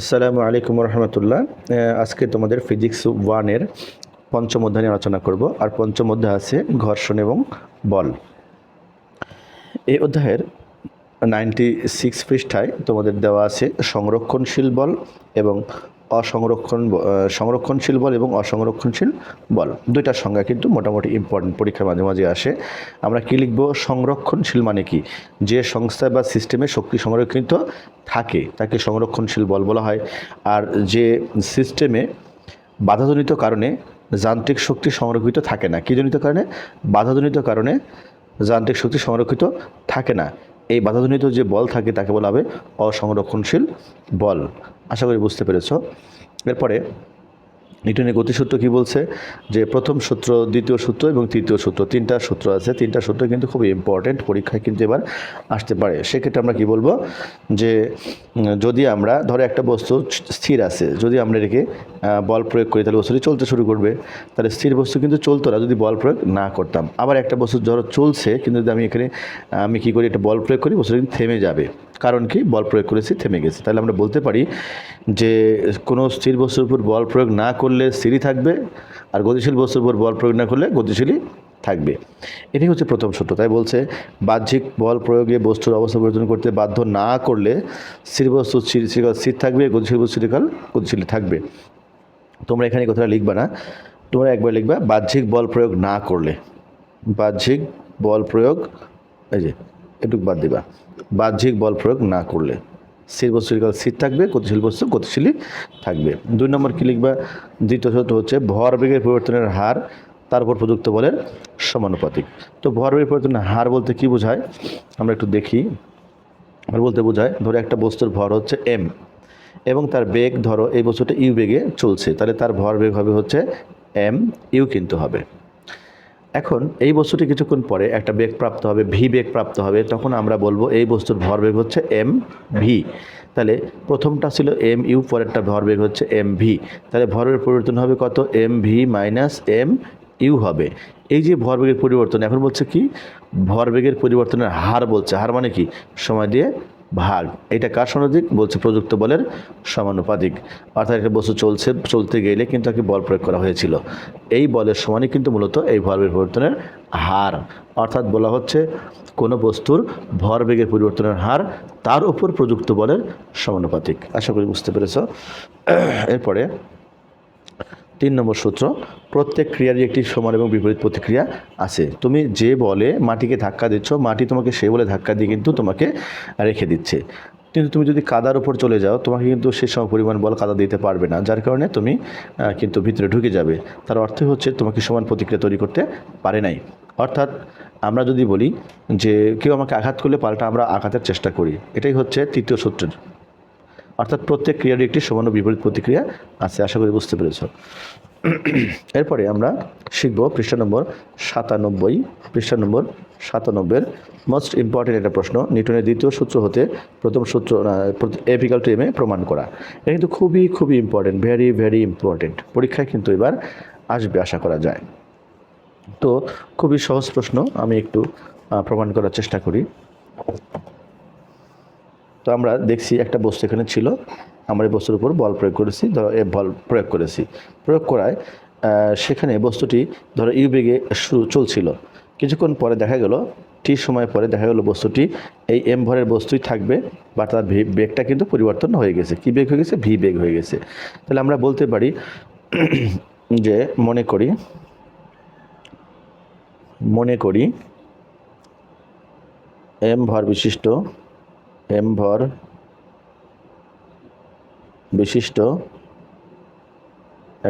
আসসালামু আলাইকুম রহমতুল্লাহ আজকে তোমাদের ফিজিক্স ওয়ানের পঞ্চম অধ্যায় নিয়ে আলোচনা করব, আর পঞ্চম অধ্যায় আছে ঘর্ষণ এবং বল। এই অধ্যায়ের নাইনটি সিক্স পৃষ্ঠায় তোমাদের দেওয়া আছে সংরক্ষণশীল বল এবং অসংরক্ষণ সংরক্ষণশীল বল এবং অসংরক্ষণশীল বল। দুইটার সংজ্ঞা কিন্তু মোটামুটি ইম্পর্টেন্ট পরীক্ষার মাঝে মাঝে আসে। আমরা কী লিখব? সংরক্ষণশীল মানে কি? যে সংস্থা বা সিস্টেমে শক্তি সংরক্ষিত থাকে, তাকে সংরক্ষণশীল বল বলা হয়। আর যে সিস্টেমে বাধাজনিত কারণে যান্ত্রিক শক্তি সংরক্ষিত থাকে না। কী জনিত কারণে? বাধাজনিত কারণে যান্ত্রিক শক্তি সংরক্ষিত থাকে না। এই বাধাজনিত যে বল থাকে, তাকে বলা হবে অসংরক্ষণশীল বল। আশা করি বুঝতে পেরেছ। এরপরে, নিউটনের গতিসূত্র কি বলছে? যে প্রথম সূত্র, দ্বিতীয় সূত্র এবং তৃতীয় সূত্র, তিনটা সূত্র আছে। তিনটা সূত্র কিন্তু খুবই ইম্পর্টেন্ট পরীক্ষায় কিন্তু এবার আসতে পারে। সেক্ষেত্রে আমরা কি বলব? যে, যদি আমরা, ধরো একটা বস্তু স্থির আছে, যদি আমরা এটাকে বল প্রয়োগ করি, তাহলে বস্তুটি চলতে শুরু করবে। তাহলে স্থির বস্তু কিন্তু চলতো না যদি বল প্রয়োগ না করতাম। আবার একটা বস্তু ধরো চলছে, কিন্তু যদি আমি এখানে, আমি কি করি, একটা বল প্রয়োগ করি, বস্তুটা কিন্তু থেমে যাবে। কারণ কি? বল প্রয়োগ করেছি, থেমে গেছে। তাহলে আমরা বলতে পারি যে কোনো স্থির বস্তুর উপর বল প্রয়োগ না করলে স্থিরই থাকবে আর গতিশীল বস্তুর উপর বল প্রয়োগ না করলে গতিশীলই থাকবে। এটাই হচ্ছে প্রথম সূত্র। তাই বলছে, বাহ্যিক বল প্রয়োগে বস্তুর অবস্থা পরিবর্তন করতে বাধ্য না করলে স্থির বস্তু স্থির স্থির থাকবে, গতিশীল বস্তু চিরকাল গতিশীল থাকবে। তোমরা এখানে কথাটা লিখবা না। তোমরা একবার লিখবা, বাহ্যিক বল প্রয়োগ না করলে। বাহ্যিক বল প্রয়োগ, এই যে এটুকু বাদ দিবা। বাহ্যিক বল প্রয়োগ না করলে। স্থির বস্তু চিরকাল স্থির থাকবে, গতিশীল বস্তু গতিশীলই থাকবে। দুই নম্বর কি লিখবা? দ্বিতীয় সূত্র হচ্ছে ভরবেগের পরিবর্তনের হার, তার উপর প্রযুক্ত বলের সমানুপাতিক। তো ভরবেগের পরিবর্তনের হার বলতে কি বোঝায়? আমরা একটু দেখি। বলতে বোঝায়, ধরো একটা বস্তুর ভর হচ্ছে এম এবং তার বেগ ধরো এই বস্তুটা ইউ বেগে চলছে, তাহলে তার ভর বেগ হবে হচ্ছে এম ইউ কিন্তু হবে। এখন এই বস্তুটি কিছুক্ষণ পরে একটা বেগ প্রাপ্ত হবে ভি বেগ প্রাপ্ত হবে, তখন আমরা বলব এই বস্তুর ভরবেগ হচ্ছে এম ভি তাহলে প্রথমটা ছিল এম ইউ পরেরটা ভরবেগ হচ্ছে এম ভি তাহলে ভরের পরিবর্তন হবে কত? M V minus M U হবে। এই যে ভরবেগের পরিবর্তন, এখন বলছে কি? ভরবেগের পরিবর্তনের হার বলছে। হার মানে কি? সময় দিয়ে ভাগ এটা কার সমানুপাতিক? বলছে প্রযুক্ত বলের সমানুপাতিক। অর্থাৎ একটা বস্তু চলছে, চলতে গেলে কিন্তু তাকে বল প্রয়োগ করা হয়েছিল। এই বলের সমানই কিন্তু মূলত এই ভরবেগ পরিবর্তনের হার। অর্থাৎ বলা হচ্ছে কোনো বস্তুর ভরবেগের পরিবর্তনের হার তার উপর প্রযুক্ত বলের সমানুপাতিক। আশা করি বুঝতে পেরেছ। এরপরে তিন নম্বর সূত্র, প্রত্যেক ক্রিয়ারই একটি সমান এবং বিপরীত প্রতিক্রিয়া আছে। তুমি যে বলে মাটিকে ধাক্কা দিচ্ছ, মাটি তোমাকে সে বলে ধাক্কা দিয়ে কিন্তু তোমাকে রেখে দিচ্ছে। কিন্তু তুমি যদি কাদার উপর চলে যাও, তোমাকে কিন্তু সে সম পরিমাণ বল কাদা দিতে পারবে না, যার কারণে তুমি কিন্তু ভিতরে ঢুকে যাবে। তার অর্থ হচ্ছে তোমাকে সমান প্রতিক্রিয়া তৈরি করতে পারে নাই। অর্থাৎ আমরা যদি বলি যে কেউ আমাকে আঘাত করলে পাল্টা আমরা আঘাতের চেষ্টা করি। এটাই হচ্ছে তৃতীয় সূত্রের অর্থাৎ প্রত্যেক ক্রিয়ারই একটি সমান বিপরীত প্রতিক্রিয়া আছে, আশা করি বুঝতে পেরেছ। এরপরে আমরা শিখব পৃষ্ঠা নম্বর সাতানব্বই। পৃষ্ঠা নম্বর সাতানব্বইয়ের মোস্ট ইম্পর্টেন্ট একটা প্রশ্ন, নিউটনের দ্বিতীয় সূত্র হতে প্রথম সূত্র এপিক্যাল টু এমে প্রমাণ করা। এটা কিন্তু খুবই খুবই ইম্পর্টেন্ট ভেরি ভেরি ইম্পর্টেন্ট পরীক্ষায় কিন্তু এবার আসবে, আশা করা যায়। তো খুবই সহজ প্রশ্ন, আমি একটু প্রমাণ করার চেষ্টা করি। তো আমরা দেখছি একটা বস্তু এখানে ছিল। আমরা এই বস্তুর উপর বল প্রয়োগ করেছি, ধরো এ বল প্রয়োগ করেছি। প্রয়োগ করায় সেখানে বস্তুটি ধরো ইউ বেগে শুরু চলছিল। কিছুক্ষণ পরে দেখা গেল টি সময় পরে দেখা গেল বস্তুটি এই এম ভরের বস্তুই থাকবে, বা তার ভি বেগটা কিন্তু পরিবর্তন হয়ে গেছে। কী বেগ হয়ে গেছে? ভি বেগ হয়ে গেছে। তাহলে আমরা বলতে পারি যে মনে করি মনে করি এম ভর বিশিষ্ট এম ভর বিশিষ্ট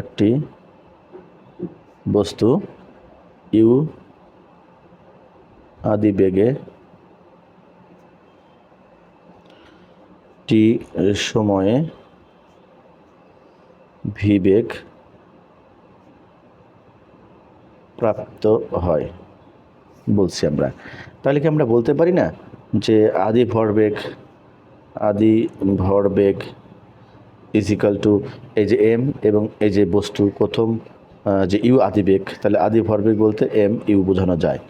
একটি বস্তু। ইউ আদি বেগে টি সময়ে ভি বেগ প্রাপ্ত হয়, বলছি আমরা। তাহলে কি আমরা বলতে পারি না? যে আদি ভরবেগ আদি ভরবেগ ইজিক্যাল টু এই যে এম এবং এই যে বস্তু প্রথম যে ইউ আদি বেগ, তাহলে আদি ভরবেগ বলতে এম ইউ বোঝানো যায়।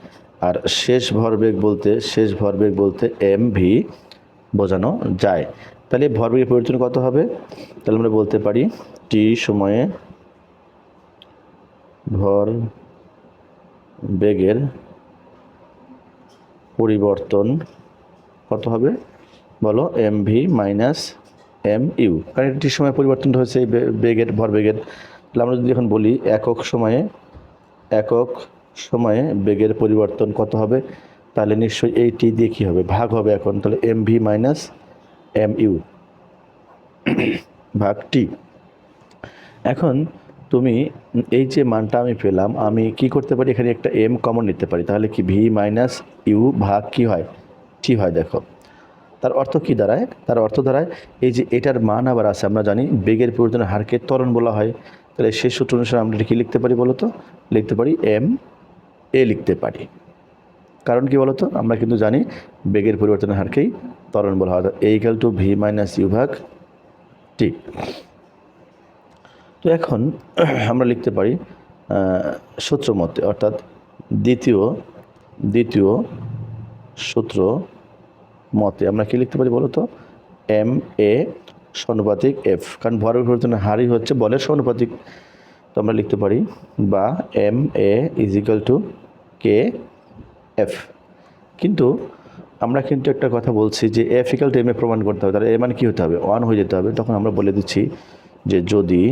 আর শেষ ভরবেগ বলতে, শেষ ভরবেগ বলতে এম ভি বোঝানো যায়। তাহলে ভরবেগের পরিবর্তন কত হবে? তাহলে আমরা বলতে পারি টি সময়ে ভর বেগের পরিবর্তন কত হবে? বলো M V minus M U কারণ একটি সময় পরিবর্তন হয়েছে বেগের ভরবেগের। তাহলে আমরা যদি এখন বলি, একক সময়ে একক সময়ে বেগের পরিবর্তন কত হবে? তাহলে নিশ্চয়ই এই টি দিয়ে কী হবে? ভাগ হবে এখন। তাহলে M V minus M U ভাগ টি এখন তুমি এই যে মানটা আমি পেলাম, আমি কি করতে পারি? এখানে একটা এম কমন নিতে পারি। তাহলে কি ভি মাইনাস ইউ ভাগ কি হয়? টি হয়, দেখো। তার অর্থ কি দাঁড়ায়? তার অর্থ দাঁড়ায়, এই যে এটার মান আবার আছে, আমরা জানি বেগের পরিবর্তনের হারকে ত্বরণ বলা হয়। তাহলে সেই সূত্র অনুসারে আমরা এটা কি লিখতে পারি বলো তো? লিখতে পারি এম, এ লিখতে পারি। কারণ কি বলতো আমরা কিন্তু জানি বেগের পরিবর্তনের হারকেই ত্বরণ বলা হয়। এই equal to V minus U ভাগ টি। তো এখন আমরা লিখতে পারি সূত্র মতে, অর্থাৎ দ্বিতীয় দ্বিতীয় সূত্র মতে, আমরা কি লিখতে পারি বলো তো? এম এ সনুপাতিক এফ কারণ ভর পরিবর্তনের হারই হচ্ছে বলের সনুপাতিক তো আমরা লিখতে পারি বা M A equal to K F কিন্তু আমরা কিন্তু একটা কথা বলছি যে F equal to M A প্রমাণ করতে হবে। তাহলে এ মানে কী হতে হবে? ওয়ান হয়ে যেতে হবে। তখন আমরা বলে দিচ্ছি যে যদি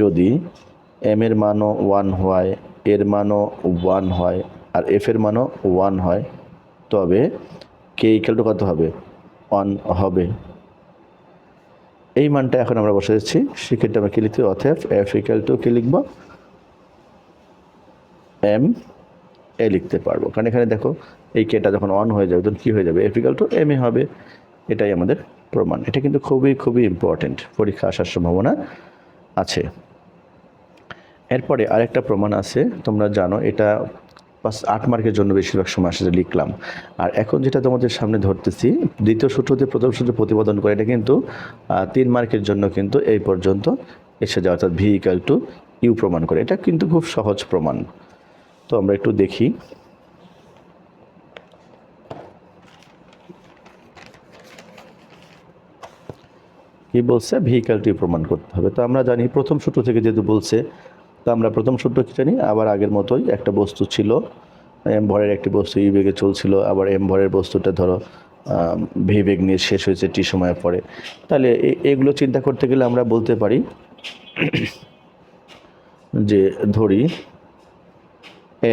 যদি এম এর মানও ওয়ান হয়, এর মানও ওয়ান হয়, আর এফ এর মানও ওয়ান হয় তবে কে ইকাল টু কত হবে? ওয়ান হবে। এই মানটা এখন আমরা বসে যাচ্ছি সেক্ষেত্রে আমরা কি লিখতে অথেফ এফ ইকাল টু কি লিখব? এম এ লিখতে পারব। কারণ এখানে দেখো, এই কেটা যখন অন হয়ে যাবে, তখন কী হয়ে যাবে? এফিক্যাল টু এম এ হবে। এটাই আমাদের প্রমাণ। এটা কিন্তু খুবই খুবই ইম্পর্টেন্ট পরীক্ষা আসার সম্ভাবনা আছে। এরপরে আরেকটা প্রমাণ আছে। তোমরা জানো, এটা পাঁচ, আট মার্কের জন্য বেশিরভাগ সময় আসে যে লিখলাম। আর এখন যেটা তোমাদের সামনে ধরতেছি, দ্বিতীয় সূত্রতে প্রথম সূত্র প্রতিপাদন করে, এটা কিন্তু তিন মার্কের জন্য কিন্তু এই পর্যন্ত এসে যায়, অর্থাৎ ভি ইকাল টু ইউ প্রমাণ করে। এটা কিন্তু খুব সহজ প্রমাণ। তো আমরা একটু দেখি। কি বলছে? ভেহিক্যালটি প্রমাণ করতে হবে। তো আমরা জানি প্রথম সূত্র থেকে যেহেতু বলছে তো আমরা প্রথম সূত্র কি জানি? আবার আগের মতোই একটা বস্তু ছিল, এম ভরের একটি বস্তু ই বেগে চলছিল, আবার এম ভরের বস্তুটা ধরো ভি বেগ নিয়ে শেষ হয়েছে টি সময়ের পরে। তাহলে এগুলো চিন্তা করতে গেলে আমরা বলতে পারি যে ধরি,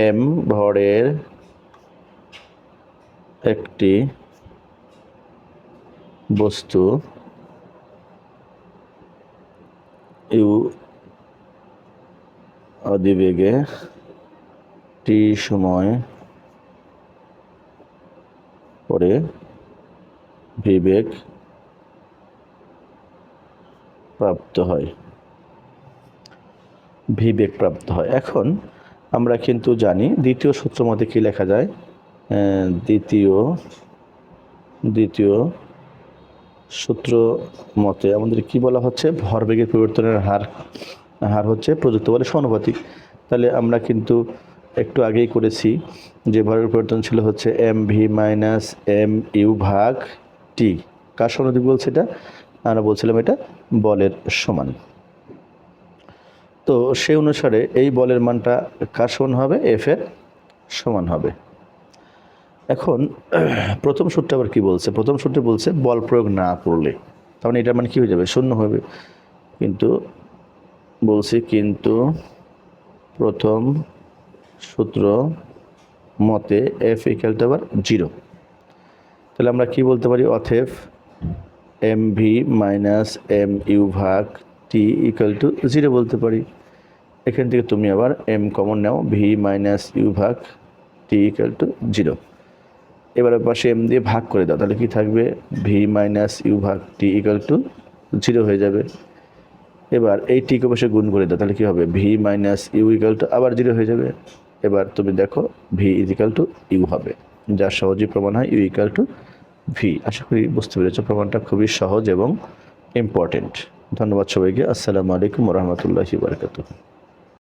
এম ভরের একটি বস্তু ইউ আদিবেগে টি সময় পরে বিবেক প্রাপ্ত হয়। বিবেক প্রাপ্ত হয়। এখন আমরা কিন্তু জানি দ্বিতীয় সূত্র মতে কী লেখা যায়? দ্বিতীয় দ্বিতীয় সূত্র মতে আমাদের কি বলা হচ্ছে? ভরবেগের পরিবর্তনের হার হার হচ্ছে প্রযুক্ত বলে সমানুপাতিক তাহলে আমরা কিন্তু একটু আগেই করেছি যে ভরের পরিবর্তন ছিল হচ্ছে M V minus M U ভাগ টি। কার সমানুপাতিক বলছে এটা? আমরা বলছিলাম এটা বলের সমান। তো সেই অনুসারে এই বলের মানটা কার সমান হবে? এফ এর সমান হবে। এখন প্রথম সূত্রে আবার কি বলছে? প্রথম সূত্রে বলছে বল প্রয়োগ না করলে। তার মানে এটার মানে কি হয়ে যাবে? শূন্য হবে। কিন্তু বলছি, কিন্তু প্রথম সূত্র মতে এফ ইকাল টু আবার জিরো তাহলে আমরা কি বলতে পারি? অথেফ M V minus M U ভাগ টি ইকাল টু জিরো বলতে পারি। এখান থেকে তুমি আবার এম কমন নাও ভি মাইনাস ইউ ভাগ টি ইকাল টু জিরো এবার পাশে এম দিয়ে ভাগ করে দাও, তাহলে কি থাকবে? ভি মাইনাস ইউ ভাগ টি ইকাল টু জিরো হয়ে যাবে। এবার এই টিকে বসে গুণ করে দাও, তাহলে কী হবে? V minus U equal to আবার জিরো হয়ে যাবে। এবার তুমি দেখো V is equal to U হবে। যা সহজেই প্রমাণ হয় ইউ ইকাল টু ভি আশা করি বুঝতে পেরেছ প্রমাণটা খুবই সহজ এবং ইম্পর্টেন্ট ধন্যবাদ সবাইকে। আসসালামু আলাইকুম রহমতুল্লাহি বারকাতুহ।